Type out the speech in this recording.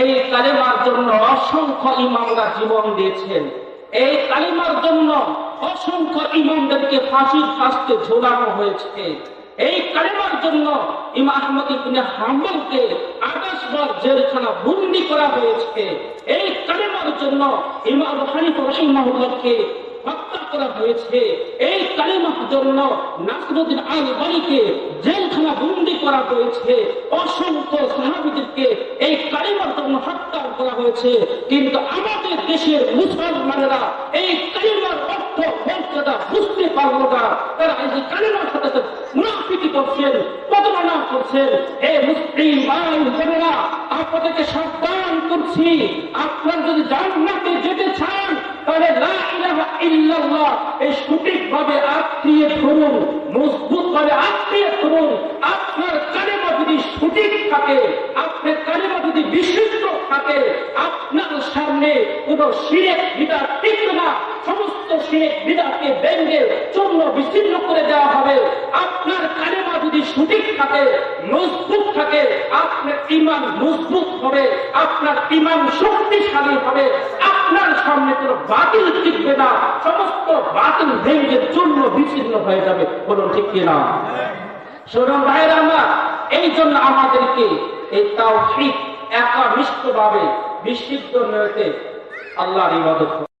এই কালেমার জন্য অসংখ্য ইমামরা জীবন দিয়েছেন। এই কালিমার জন্য অসংখ্য ইমামদেরকে ফাঁসির শাস্তে ঝোলানো হয়েছে। এই কালিমার জন্য ইমা আহমদ ইবনে হাম্বলকে আকাশ জেলখানা বন্দি করা হয়েছে। এই জন্য ইমাম হানিফ হত্যা করা হয়েছে। এই কালিমার জন্য নাসরুদ্দিন আল বাড়িকে জেলখানা বন্দি করা হয়েছে। অসংখ্য সাহাবিদেরকে এই হত্যা করা হয়েছে, কিন্তু আমাদের দেশের মুসলমানেরা এই কালিমার অর্থ মর্যাদা বুঝতে পারল না। তারা এই যে কালিমার সাথে মুনাফিকি করছেন প্রতারণা করছেন। এ মুসলিম ভাই বোনেরা, আপনাদেরকে সাবধান করছি। আপনারা যদি জান্নাতে যেতে চান, তাহলে লা ইলাহা ইল্লাল্লাহ, এই সঠিকভাবে আত্মীয় ধরুন মজবুত ভাবে আত্মীয় ধরুন আপনার কালেমা যদি সঠিক থাকে আপনার কালেমা যদি বিশুদ্ধ থাকে আপনার সামনে কোন সিরেক বিদাত টিকবে না সমস্ত সিরেক বিদাতকে ব্যঙ্গে চূর্ণ বিচ্ছিন্ন করে দেওয়া হবে। আপনার কালেমা যদি সঠিক থাকে, মজবুত থাকে, আপনার ইমান মজবুত হবে, আপনার ইমান শক্তিশালী হবে, আপনার সামনে কোনো বাতিল টিকবে না, সমস্ত বাতিল ভেঙে চূর্ণ বিচ্ছিন্ন হয়ে যাবে। বলুন ঠিক কিনা সুতরাং ভাইরা আমার এই জন্য আমাদেরকে এই তাও ঠিক একামিষ্ট ভাবে বিশুদ্ধ নয়তে আল্লাহর ইবাদত